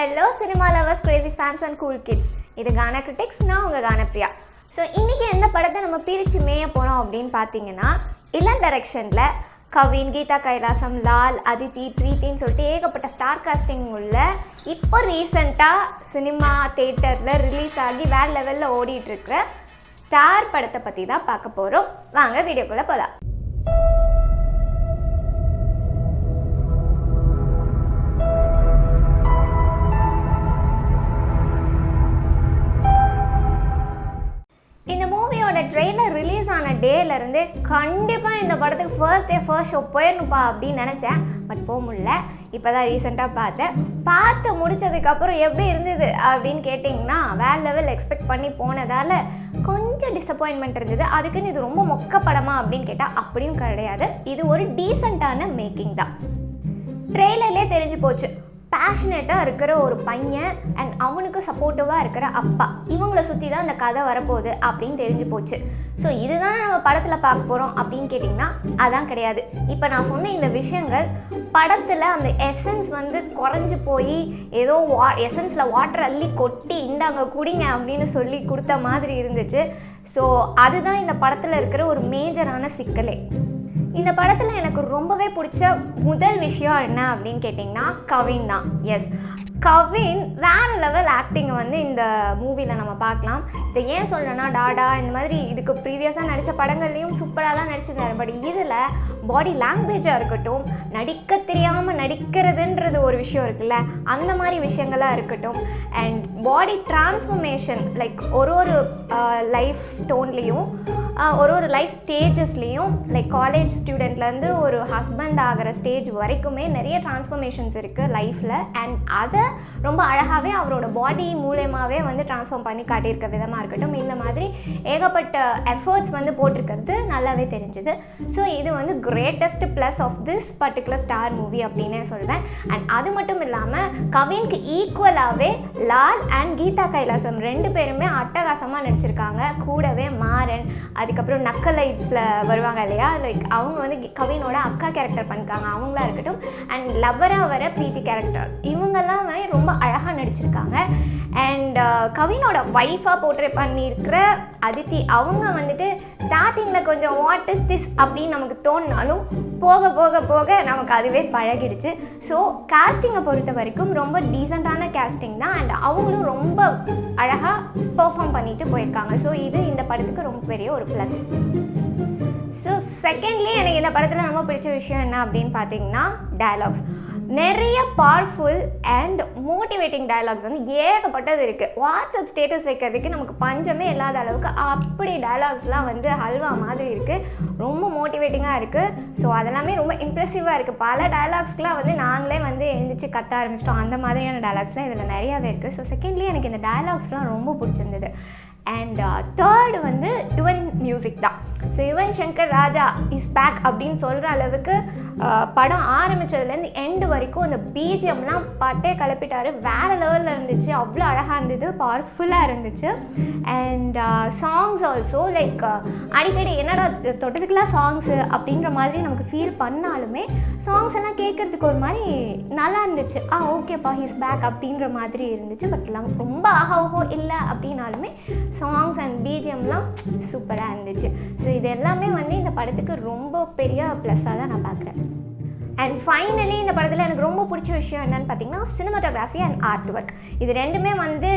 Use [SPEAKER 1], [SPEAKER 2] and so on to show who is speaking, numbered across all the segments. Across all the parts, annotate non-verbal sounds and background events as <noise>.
[SPEAKER 1] Hello cinema lovers crazy fans and cool kids இது Gaana critics நான் உங்கள் கானப்ரியா ஸோ இன்றைக்கி எந்த படத்தை நம்ம பிரித்து மேய போகிறோம் அப்படின்னு பார்த்தீங்கன்னா இளம் டைரக்ஷனில் கவின் கீதா கைலாசம் லால் அதித்தி ப்ரீத்தின்னு சொல்லிட்டு ஏகப்பட்ட ஸ்டார் காஸ்டிங் உள்ள இப்போ ரீசண்டாக சினிமா தேட்டரில் ரிலீஸ் ஆகி வேறு லெவலில் ஓடிட்டுருக்கிற ஸ்டார் படத்தை பற்றி தான் பார்க்க போகிறோம் வாங்க வீடியோக்குள்ளே போகலாம் ட்ரெய்லர் ரிலீஸ் ஆன டேலேருந்து கண்டிப்பாக இந்த படத்துக்கு ஃபர்ஸ்ட் டே ஃபர்ஸ்ட் ஷோ போயிடணுப்பா அப்படின்னு நினச்சேன். பட் போக முடியல. இப்போ தான் ரீசெண்டாக பார்த்தேன். பார்த்து முடிச்சதுக்கப்புறம் எப்படி இருந்தது அப்படின்னு கேட்டிங்கன்னா வேறு லெவல் எக்ஸ்பெக்ட் பண்ணி போனதால் கொஞ்சம் டிசப்பாயின்மெண்ட் இருந்தது. அதுக்குன்னு இது ரொம்ப மொக்க படமா அப்படின்னு கேட்டால் அப்படியும் கிடையாது. இது ஒரு டீசெண்டான மேக்கிங் தான். ட்ரெய்லர்லேயே தெரிஞ்சு போச்சு. பேஷனேட்டாக இருக்கிற ஒரு பையன் அண்ட் அவனுக்கு சப்போர்ட்டிவாக இருக்கிற அப்பா. இவங்கள சுற்றி தான் அந்த கதை வரப்போகுது அப்படின்னு தெரிஞ்சு போச்சு. ஸோ இதுதானே நம்ம படத்தில் பார்க்க போகிறோம் அப்படின்னு கேட்டிங்கன்னா அதான் கிடையாது. இப்போ நான் சொன்ன இந்த விஷயங்கள் படத்தில் அந்த எசன்ஸ் வந்து குறைஞ்சி போய் ஏதோ வா எசன்ஸில் வாட்டர் அள்ளி கொட்டி இந்தாங்க குடிங்க அப்படின்னு சொல்லி கொடுத்த மாதிரி இருந்துச்சு. ஸோ அதுதான் இந்த படத்தில் இருக்கிற ஒரு மேஜரான சிக்கலே. இந்த படத்தில் எனக்கு ரொம்பவே பிடிச்ச முதல் விஷயம் என்ன அப்படின்னு கேட்டிங்கன்னா கவின் தான். எஸ் கவின் வேறு லெவல் ஆக்டிங்கை வந்து இந்த மூவியில் நம்ம பார்க்கலாம். இதை ஏன் சொல்கிறேன்னா டாடா இந்த மாதிரி இதுக்கு ப்ரீவியஸாக நடித்த படங்கள்லேயும் சூப்பராக தான் நடிச்சிருந்தாரு. பட் இதில் பாடி லாங்குவேஜாக இருக்கட்டும் நடிக்க தெரியாமல் நடிக்கிறதுன்றது ஒரு விஷயம் இருக்குல்ல அந்த மாதிரி விஷயங்களாக இருக்கட்டும். அண்ட் பாடி டிரான்ஸ்ஃபர்மேஷன் லைக் ஒரு ஒரு லைஃப் டோன்லேயும் ஒரு ஒரு லைஃப் ஸ்டேஜஸ்லேயும் லைக் காலேஜ் ஸ்டூடெண்ட்லேருந்து ஒரு ஹஸ்பண்ட் ஆகிற ஸ்டேஜ் வரைக்குமே நிறைய டிரான்ஸ்ஃபர்மேஷன்ஸ் இருக்குது லைஃப்பில் அண்ட் அதை ரொம்ப அழகாகவே அவரோட பாடி மூலயமாவே வந்து ட்ரான்ஸ்ஃபார்ம் பண்ணி காட்டியிருக்க விதமாக இருக்கட்டும். இந்த மாதிரி ஏகப்பட்ட எஃபர்ட்ஸ் வந்து போட்டிருக்கிறது நல்லாவே தெரிஞ்சுது. ஸோ இது வந்து greatest plus of this particular star movie அப்படின்னே சொல்வேன். அண்ட் அது மட்டும் இல்லாமல் கவினுக்கு ஈக்குவலாகவே லால் அண்ட் கீதா கைலாசம் ரெண்டு பேருமே அட்டகாசமாக நடிச்சிருக்காங்க. கூடவே மாறன் அதுக்கப்புறம் நக்கலைட்ஸில் வருவாங்க இல்லையா? லைக் அவங்க வந்து கவினோட அக்கா கேரக்டர் பண்ணிருக்காங்க. அவங்களா இருக்கட்டும். அண்ட் லவ்வராக வர பிரீத்தி கேரக்டர் இவங்கெல்லாம் ரொம்ப அழகாக நடிச்சிருக்காங்க. அண்ட் uh, கவினோட ஒய்ஃபாக போர்ட்ரே பண்ணியிருக்கிற அதித்தி அவங்க வந்துட்டு ஸ்டார்டிங்கில் கொஞ்சம் வாட் இஸ் திஸ் அப்படின்னு நமக்கு தோணினாலும் போக போக போக நமக்கு அதுவே பழகிடுச்சு. ஸோ காஸ்டிங்கை பொறுத்த வரைக்கும் ரொம்ப டீசெண்டான கேஸ்டிங் தான். அண்ட் அவங்களும் ரொம்ப அழகாக பெர்ஃபார்ம் பண்ணிட்டு போயிருக்காங்க. ஸோ இது இந்த படத்துக்கு ரொம்ப பெரிய ஒரு ப்ளஸ் ஸோ செகண்ட்லி எனக்கு இந்த படத்தில் ரொம்ப பிடிச்ச விஷயம் என்ன அப்படின்னு பார்த்தீங்கன்னா டயலாக்ஸ் நிறைய பவர்ஃபுல் அண்ட் மோட்டிவேட்டிங் டயலாக்ஸ் வந்து ஏகப்பட்டது இருக்குது வாட்ஸ்அப் ஸ்டேட்டஸ் வைக்கிறதுக்கு நமக்கு பஞ்சமே இல்லாத அளவுக்கு அப்படி டயலாக்ஸ்லாம் வந்து ஹல்வா மாதிரி இருக்குது ரொம்ப மோட்டிவேட்டிங்காக இருக்குது ஸோ அதெல்லாமே ரொம்ப இம்ப்ரெசிவாக இருக்குது பல டயலாக்ஸ்க்குலாம் வந்து நாங்களே வந்து எழுந்திரிச்சு கத்த ஆரம்பிச்சிட்டோம். அந்த மாதிரியான டயலாக்ஸ்லாம் இதில் நிறையாவே இருக்குது ஸோ செகண்ட்லி எனக்கு இந்த டயலாக்ஸ்லாம் ரொம்ப பிடிச்சிருந்தது. அண்ட் தேர்டு uh, வந்து யுவன் மியூசிக் தான். So Yuvan Shankar Raja is back அப்படின்னு சொல்கிற அளவுக்கு uh, படம் ஆரம்பித்ததுலேருந்து எண்டு வரைக்கும் அந்த பிஜிஎம்லாம் பட்டே கிளப்பிட்டார் வேறு லெவலில் இருந்துச்சு. அவ்வளோ அழகாக இருந்தது. பவர்ஃபுல்லாக இருந்துச்சு. அண்ட் சாங்ஸ் ஆல்சோ லைக் அடிக்கடி என்னடா தொட்டதுக்கெல்லாம் சாங்ஸு அப்படின்ற மாதிரி நமக்கு ஃபீல் பண்ணாலுமே சாங்ஸ் எல்லாம் கேட்குறதுக்கு ஒரு மாதிரி நல்லா இருந்துச்சு. ஆ ஓகேப்பா ஹீஸ் பேக் அப்படின்ற மாதிரி இருந்துச்சு. பட் ரொம்ப ஆஹாவோ இல்லை அப்படின்னாலுமே சாங்ஸ் அண்ட் பிஜிஎம்லாம் சூப்பராக இருந்துச்சு. ஸோ இது எல்லாமே வந்து இந்த படத்துக்கு ரொம்ப பெரிய ப்ளஸ்ஸாக தான் நான் பார்க்குறேன். அண்ட் ஃபைனலி இந்த படத்தில் எனக்கு ரொம்ப பிடிச்ச விஷயம் என்னென்னு பார்த்தீங்கன்னா சினிமாட்டோகிராஃபி அண்ட் ஆர்ட் ஒர்க் இது ரெண்டுமே வந்து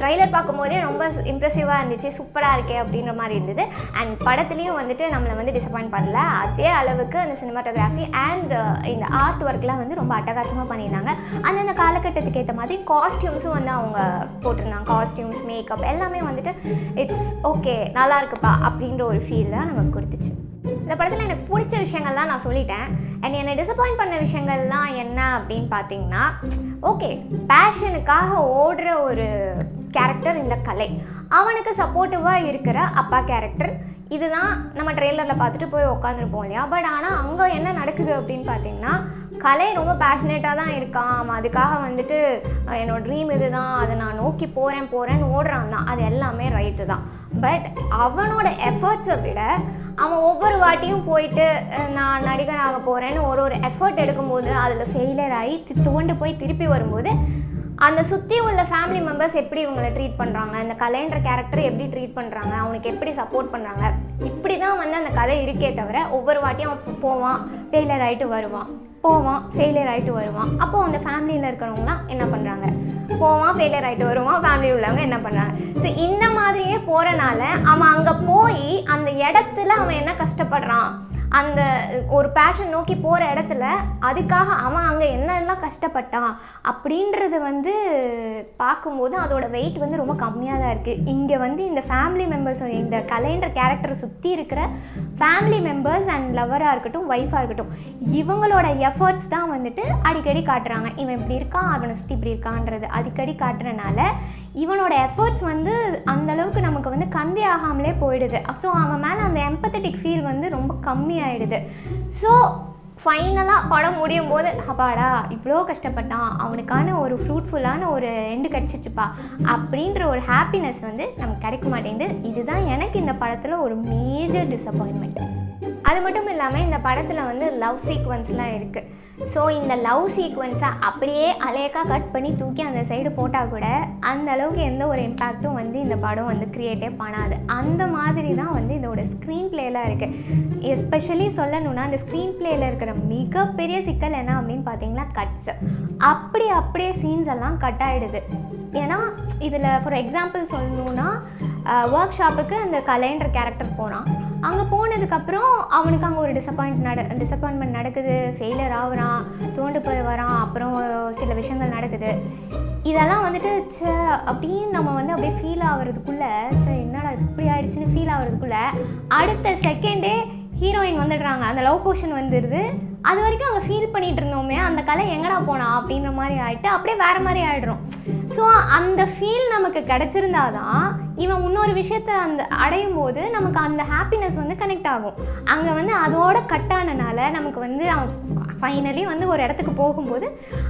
[SPEAKER 1] ட்ரைலர் பார்க்கும்போதே ரொம்ப இம்ப்ரெசிவாக இருந்துச்சு சூப்பராக இருக்கே அப்படின்ற மாதிரி இருந்தது. அண்ட் படத்துலேயும் வந்துட்டு நம்மளை வந்து டிசப்பாயின்ட் பண்ணல. அதே அளவுக்கு அந்த சினிமாட்டோகிராஃபி அண்ட் uh, இந்த ஆர்ட் ஒர்க்லாம் வந்து ரொம்ப அட்டகாசமாக பண்ணியிருந்தாங்க. அந்தந்த காலகட்டத்துக்கு ஏற்ற மாதிரி காஸ்டியூம்ஸும் வந்து அவங்க போட்டிருந்தாங்க. காஸ்டியூம்ஸ் மேக்கப் எல்லாமே வந்துட்டு இட்ஸ் ஓகே நல்லா இருக்குப்பா அப்படின்ற ஒரு ஃபீல் தான் நமக்கு கொடுத்துச்சு. இந்த படத்தில் எனக்கு பிடிச்ச விஷயங்கள்லாம் நான் சொல்லிட்டேன். அண்ட் என்னை டிசப்பாயிண்ட் பண்ண விஷயங்கள்லாம் என்ன அப்படின்னு பார்த்தீங்கன்னா ஓகே பேஷனுக்காக ஓடுற ஒரு கேரக்டர் இந்த கலை. அவனுக்கு சப்போர்ட்டிவாக இருக்கிற அப்பா கேரக்டர் இதுதான் நம்ம ட்ரெய்லரில் பார்த்துட்டு போய் உட்காந்துருப்போம் இல்லையா? பட் ஆனால் அங்கே என்ன நடக்குது அப்படின்னு பார்த்தீங்கன்னா கலை ரொம்ப பேஷனேட்டாக தான் இருக்கான் அவன் அதுக்காக வந்துட்டு என்னோட ட்ரீம் இது தான் அதை நான் நோக்கி போகிறேன் போகிறேன்னு ஓடுறான் தான். அது எல்லாமே ரைட்டு தான். பட் அவனோட எஃபர்ட்ஸை விட அவன் ஒவ்வொரு வாட்டியும் போயிட்டு நான் நடிகனாக போகிறேன்னு ஒரு ஒரு எஃபர்ட் எடுக்கும்போது அதில் ஃபெயிலியர் ஆகி தோண்டு போய் திருப்பி வரும்போது அந்த சுற்றி உள்ள ஃபேமிலி மெம்பர்ஸ் எப்படி இவங்களை ட்ரீட் பண்ணுறாங்க இந்த கலைன்ற கேரக்டர் எப்படி ட்ரீட் பண்ணுறாங்க அவனுக்கு எப்படி சப்போர்ட் பண்ணுறாங்க இப்படி தான் வந்து அந்த கதை இருக்கே தவிர ஒவ்வொரு வாட்டியும் அவன் போவான் ஃபெயிலியர் ஆகிட்டு வருவான். போவான் ஃபெயிலியர் ஆகிட்டு வருவான். அப்போது அந்த ஃபேமிலியில் இருக்கிறவங்களாம் என்ன பண்ணுறாங்க போவான் ஃபெயிலியர் ஆகிட்டு வருவான் ஃபேமிலி உள்ளவங்க என்ன பண்ணுறாங்க ஸோ இந்த மாதிரியே போகிறனால அவன் அங்கே போய் அந்த இடத்துல அவன் என்ன கஷ்டப்படுறான்? அந்த ஒரு பேஷன் நோக்கி போகிற இடத்துல அதுக்காக அவன் அங்கே என்னெல்லாம் கஷ்டப்பட்டான் அப்படின்றது வந்து பார்க்கும்போது அதோட வெயிட் வந்து ரொம்ப கம்மியாக தான் இருக்குது இங்கே வந்து இந்த ஃபேமிலி மெம்பர்ஸ் இந்த கலைன்ற கேரக்டரை சுற்றி இருக்கிற ஃபேமிலி மெம்பர்ஸ் அண்ட் லவராக இருக்கட்டும் ஒய்ஃபாக இருக்கட்டும் இவங்களோட எஃபர்ட்ஸ் தான் வந்துட்டு அடிக்கடி காட்டுறாங்க. இவன் இப்படி இருக்கான் அவனை சுற்றி இப்படி இருக்கான்றது அடிக்கடி காட்டுறனால இவனோட எஃபர்ட்ஸ் வந்து அந்தளவுக்கு நமக்கு வந்து கந்தி ஆகாமலே போயிடுது. ஸோ அவன் மேலே அந்த எம்பத்தட்டிக் ஃபீல் வந்து ரொம்ப கம்மியாயிடுது. ஸோ ஃபைனலாக படம் முடியும் போது அப்பாடா இவ்வளோ கஷ்டப்பட்டான் அவனுக்கான ஒரு ஃப்ரூட்ஃபுல்லான ஒரு எண்டு கிடச்சிச்சுப்பா அப்படின்ற ஒரு ஹாப்பினஸ் வந்து நமக்கு கிடைக்க மாட்டேங்குது. இதுதான் எனக்கு இந்த படத்தில் ஒரு மேஜர் டிசப்பாயின்மெண்ட் அது மட்டும் இல்லாமல் இந்த படத்தில் வந்து லவ் சீக்வன்ஸ்லாம் இருக்குது ஸோ இந்த லவ் சீக்வன்ஸை அப்படியே அலேக்காக கட் பண்ணி தூக்கி அந்த சைடு போட்டால் கூட அந்த அளவுக்கு எந்த ஒரு இம்பேக்ட்டும் வந்து இந்த படம் வந்து க்ரியேட்டே பண்ணாது. அந்த மாதிரி தான் வந்து இதோட ஸ்க்ரீன் பிளேலாம் இருக்குது எஸ்பெஷலி சொல்லணும்னா அந்த ஸ்க்ரீன் பிளேயில் இருக்கிற மிகப்பெரிய சிக்கல் என்ன அப்படின்னு பார்த்தீங்கன்னா கட்ஸ் அப்படி அப்படியே சீன்ஸ் எல்லாம் கட் ஆகிடுது ஏன்னா இதில் ஃபார் எக்ஸாம்பிள் சொல்லணுன்னா ஒர்க் ஷாப்புக்கு அந்த கலைன்ற கேரக்டர் போகிறான் அங்கே போனதுக்கப்புறம் அவனுக்கு அங்கே ஒரு டிசப்பாயிண்ட் நட டிசப்பாயின்மெண்ட் நடக்குது. ஃபெயிலியர் ஆகுறான் தோண்டு போய் வரான் அப்புறம் சில விஷயங்கள் நடக்குது. இதெல்லாம் வந்துட்டு ச்சே அப்படின்னு நம்ம வந்து அப்படியே ஃபீல் ஆகிறதுக்குள்ளே சே என்னடா இப்படி ஆயிடுச்சுன்னு ஃபீல் ஆகிறதுக்குள்ளே அடுத்த செகண்டே ஹீரோயின் வந்துடுறாங்க. அந்த லவ் போர்ஷன் வந்துடுது. அது வரைக்கும் அங்கே ஃபீல் பண்ணிகிட்டு இருந்தோமே அந்த கலை எங்கடா போனா அப்படின்ற மாதிரி ஆகிட்டு அப்படியே வேறு மாதிரி ஆகிடுறோம் ஸோ அந்த ஃபீல் நமக்கு கிடச்சிருந்தா தான் இவன் இன்னொரு விஷயத்த அந்த அடையும் போது நமக்கு அந்த ஹாப்பினஸ் வந்து கனெக்ட் ஆகும். அங்கே வந்து அதோட கட் ஆனனால நமக்கு வந்து ஃபைனலி வந்து ஒரு இடத்துக்கு போகும்போது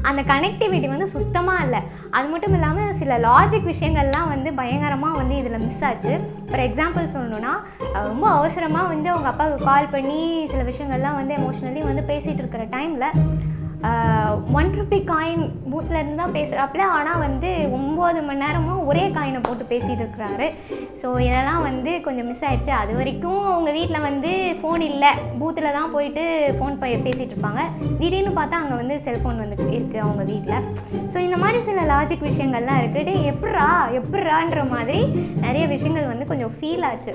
[SPEAKER 1] அந்த கனெக்டிவிட்டி வந்து சுத்தமாக இல்லை. அது மட்டும் இல்லாமல் சில லாஜிக் விஷயங்கள்லாம் வந்து பயங்கரமாக வந்து இதில் மிஸ் ஆச்சு. ஃபார் எக்ஸாம்பிள் சொல்லணுன்னா ரொம்ப அவசரமாக வந்து அவங்க அப்பாவுக்கு கால் பண்ணி சில விஷயங்கள்லாம் வந்து எமோஷ்னலி வந்து பேசிகிட்டு இருக்கிற டைமில் ஒன் ருபி காயின் பூத்லேருந்து தான் பேசுகிறாப்புல ஆனால் வந்து ஒம்பது மணி நேரமும் ஒரே காயினை போட்டு பேசிகிட்டு இருக்கிறாரு. ஸோ இதெல்லாம் வந்து கொஞ்சம் மிஸ் ஆகிடுச்சு அது வரைக்கும் அவங்க வீட்டில் வந்து ஃபோன் இல்லை. பூத்தில் தான் போயிட்டு ஃபோன் ப பேசிகிட்டு இருப்பாங்க. திடீர்னு பார்த்தா அங்கே வந்து செல்ஃபோன் வந்து இருக்குது அவங்க வீட்டில் ஸோ இந்த மாதிரி சில லாஜிக் விஷயங்கள்லாம் இருக்குது எப்பட்றா எப்பட்றான்ற மாதிரி நிறைய விஷயங்கள் வந்து கொஞ்சம் ஃபீல் ஆச்சு.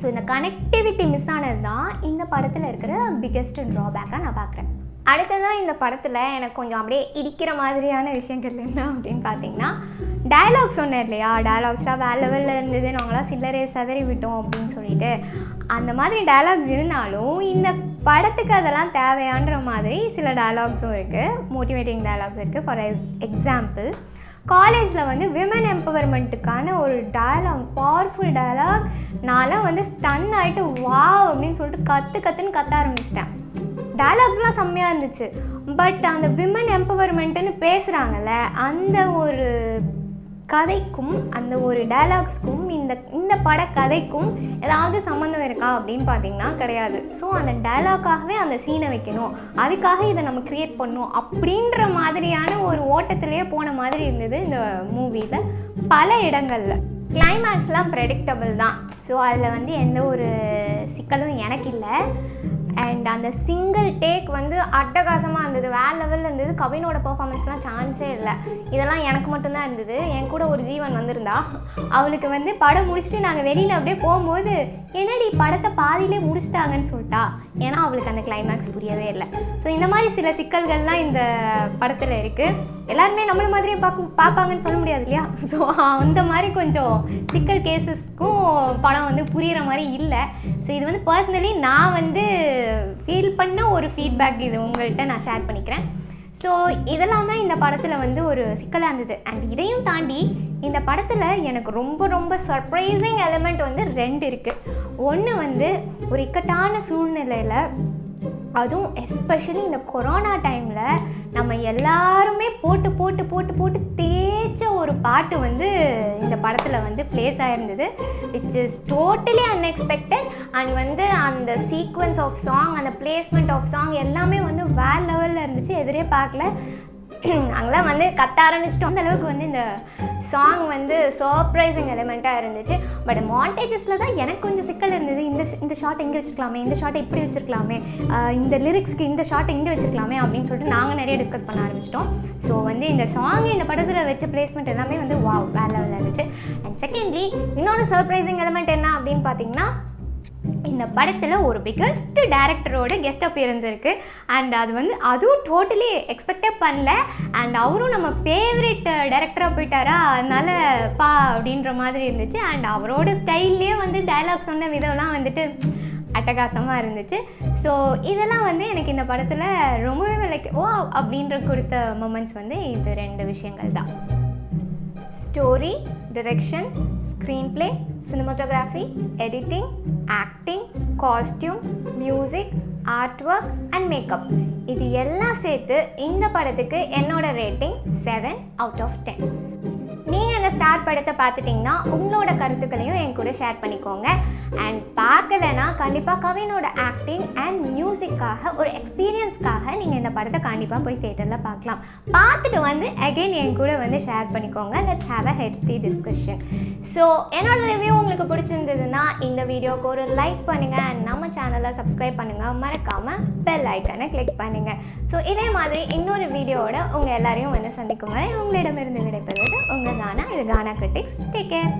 [SPEAKER 1] ஸோ இந்த கனெக்டிவிட்டி மிஸ் ஆனது தான் இந்த படத்தில் இருக்கிற பிக்கெஸ்ட் ட்ராபேக்காக நான் பார்க்குறேன். அடுத்ததான் இந்த படத்தில் எனக்கு கொஞ்சம் அப்படியே இடிக்கிற மாதிரியான விஷயங்கள் என்ன அப்படின்னு பார்த்தீங்கன்னா டயலாக் சொன்னேன் இல்லையா? டயலாக்ஸ்லாம் வேறு லெவலில் இருந்தது. நாங்களாம் சில்லறையை சதறி விட்டோம் அப்படின்னு சொல்லிட்டு. அந்த மாதிரி டயலாக்ஸ் இருந்தாலும் இந்த படத்துக்கு அதெல்லாம் தேவையான்ற மாதிரி சில டயலாக்ஸும் இருக்குது மோட்டிவேட்டிங் டயலாக்ஸ் இருக்குது ஃபார் எக்ஸாம்பிள் காலேஜில் வந்து விமன் எம்பவர்மெண்ட்டுக்கான ஒரு டயலாக் பவர்ஃபுல் டயலாக் நான்லாம் வந்து ஸ்டன் ஆகிட்டு வா அப்படின்னு சொல்லிட்டு கற்று கற்றுன்னு கத்த ஆரம்பிச்சிட்டேன். டயலாக்ஸ்லாம் செம்மையாக இருந்துச்சு. பட் அந்த விமன் எம்பவர்மெண்ட்டுன்னு பேசுகிறாங்கல்ல அந்த ஒரு கதைக்கும் அந்த ஒரு டயலாக்ஸ்க்கும் இந்த இந்த பட கதைக்கும் ஏதாவது சம்மந்தம் இருக்கா அப்படின்னு பார்த்தீங்கன்னா கிடையாது. ஸோ அந்த டயலாக்காகவே அந்த சீனை வைக்கணும். அதுக்காக இதை நம்ம க்ரியேட் பண்ணணும் அப்படின்ற மாதிரியான ஒரு ஓட்டத்திலேயே போன மாதிரி இருந்தது இந்த மூவியில் பல இடங்களில். கிளைமேக்ஸ்லாம் ப்ரெடிக்டபிள் தான். ஸோ அதில் வந்து எந்த ஒரு சிக்கலும் எனக்கு இல்லை. அண்ட் அந்த சிங்கிள் டேக் வந்து அட்டகாசமாக இருந்தது. வேற லெவலில் இருந்தது. கவினோட பர்ஃபார்மன்ஸ்லாம் சான்ஸே இல்லை. இதெல்லாம் எனக்கு மட்டும்தான் இருந்தது. என் கூட ஒரு ஜீவன் வந்திருந்தா. அவளுக்கு வந்து படம் முடிச்சுட்டு நாங்கள் வெளியில் அப்படியே போகும்போது என்னடி படத்தை பாதியிலே முடிச்சிட்டாங்கன்னு சொல்லிட்டா? ஏன்னா அவளுக்கு அந்த கிளைமேக்ஸ் புரியவே இல்லை. ஸோ இந்த மாதிரி சில சிக்கல்கள்லாம் இந்த படத்தில் இருக்குது எல்லாருமே நம்மள மாதிரியே பார்க்க பார்ப்பாங்கன்னு சொல்ல முடியாது இல்லையா? <laughs> ஸோ அந்த மாதிரி கொஞ்சம் சிக்கல் கேசஸ்க்கும் படம் வந்து புரிகிற மாதிரி இல்லை. ஸோ இது வந்து பர்சனலி நான் வந்து ஃபீல் பண்ண ஒரு ஃபீட்பேக் இது உங்கள்கிட்ட நான் ஷேர் பண்ணிக்கிறேன். ஸோ இதெல்லாம் தான் இந்த படத்தில் வந்து ஒரு சிக்கலாக இருந்தது. அண்ட் இதையும் தாண்டி இந்த படத்தில் எனக்கு ரொம்ப ரொம்ப சர்ப்ரைசிங் எலிமெண்ட் வந்து ரெண்டு இருக்குது ஒன்று வந்து ஒரு இக்கட்டான சூழ்நிலையில் அதுவும் எஸ்பெஷலி இந்த கொரோனா டைமில் நம்ம எல்லாருமே போட்டு போட்டு போட்டு போட்டு தேய்ச்ச ஒரு பாட்டு வந்து இந்த படத்தில் வந்து place ஆகிருந்தது which is totally unexpected and வந்து அந்த சீக்வன்ஸ் ஆஃப் சாங் அந்த பிளேஸ்மெண்ட் ஆஃப் சாங் எல்லாமே வந்து வேற லெவலில் இருந்துச்சு. எதிரே பார்க்கல. <clears throat> நாங்களாம் வந்து கத்த ஆரம்பிச்சிட்டோம். அந்த அளவுக்கு வந்து இந்த சாங் வந்து சர்ப்ரைசிங் எலிமெண்ட்டாக இருந்துச்சு. பட் மாண்டேஜஸில் தான் எனக்கு கொஞ்சம் சிக்கல் இருந்தது. இந்த இந்த ஷார்ட் இங்கே வச்சுருக்கலாமே? இந்த ஷார்ட்டை இப்படி வச்சுருக்கலாமே? இந்த லிரிக்ஸ்க்கு இந்த ஷாட் இங்கே வச்சுருக்கலாமே? அப்படின்னு சொல்லிட்டு நாங்கள் நிறைய டிஸ்கஸ் பண்ண ஆரம்பிச்சிட்டோம். ஸோ வந்து இந்த சாங் இந்த படத்தில் வச்ச பிளேஸ்மெண்ட் எல்லாமே வந்து வாவ் வேலை லெவலில் இருந்துச்சு. அண்ட் செகண்ட்லி இன்னொரு சர்ப்ரைசிங் எலிமெண்ட் என்ன அப்படின்னு பார்த்தீங்கன்னா இந்த படத்தில் ஒரு பிக்கஸ்ட் டேரக்டரோட கெஸ்ட் அப்பியரன்ஸ் இருக்குது அண்ட் அது வந்து அதுவும் டோட்டலி எக்ஸ்பெக்டே பண்ணல. அண்ட் அவரும் நம்ம ஃபேவரட் டேரக்டராக போயிட்டாரா? அதனால பா அப்படின்ற மாதிரி இருந்துச்சு. அண்ட் அவரோட ஸ்டைல்லே வந்து டைலாக் சொன்ன விதம்லாம் வந்துட்டு அட்டகாசமாக இருந்துச்சு. ஸோ இதெல்லாம் வந்து எனக்கு இந்த படத்தில் ரொம்பவே லைக் ஓ! அப்படின்ற கொடுத்த மூமெண்ட்ஸ் வந்து இது ரெண்டு விஷயங்கள் தான். Story direction screen play cinematography editing acting costume music art work and makeup இது எல்லாம் சேர்த்து இந்த படத்துக்கு என்னோட rating seven out of ten star படத்தை பார்த்துட்டிங்கன்னா உங்களோட கருத்துக்களையும் என் கூட ஷேர் பண்ணிக்கோங்க. அண்ட் பார்க்கலைன்னா கண்டிப்பாக கவினோட ஆக்டிங் அண்ட் மியூசிக்காக ஒரு எக்ஸ்பீரியன்ஸ்க்காக நீங்கள் இந்த படத்தை கண்டிப்பாக போய் தேட்டரில் பார்க்கலாம். பார்த்துட்டு வந்து அகைன் என் கூட வந்து ஷேர் பண்ணிக்கோங்க. Let's have a healthy discussion so என்னோட ரிவ்யூ உங்களுக்கு பிடிச்சிருந்ததுன்னா இந்த வீடியோக்கு ஒரு லைக் பண்ணுங்கள் அண்ட் நம்ம சேனலை சப்ஸ்கிரைப் பண்ணுங்கள் மறக்காமல் பெல் ஐக்கனை கிளிக் பண்ணுங்கள் ஸோ இதே மாதிரி இன்னொரு வீடியோவோட உங்கள் எல்லாரையும் வந்து சந்திக்கும் வரை உங்களிடமிருந்து விடைபெறுவது உங்கள் கானா இது கானா கிரிட்டிக்ஸ் டேக் கேர்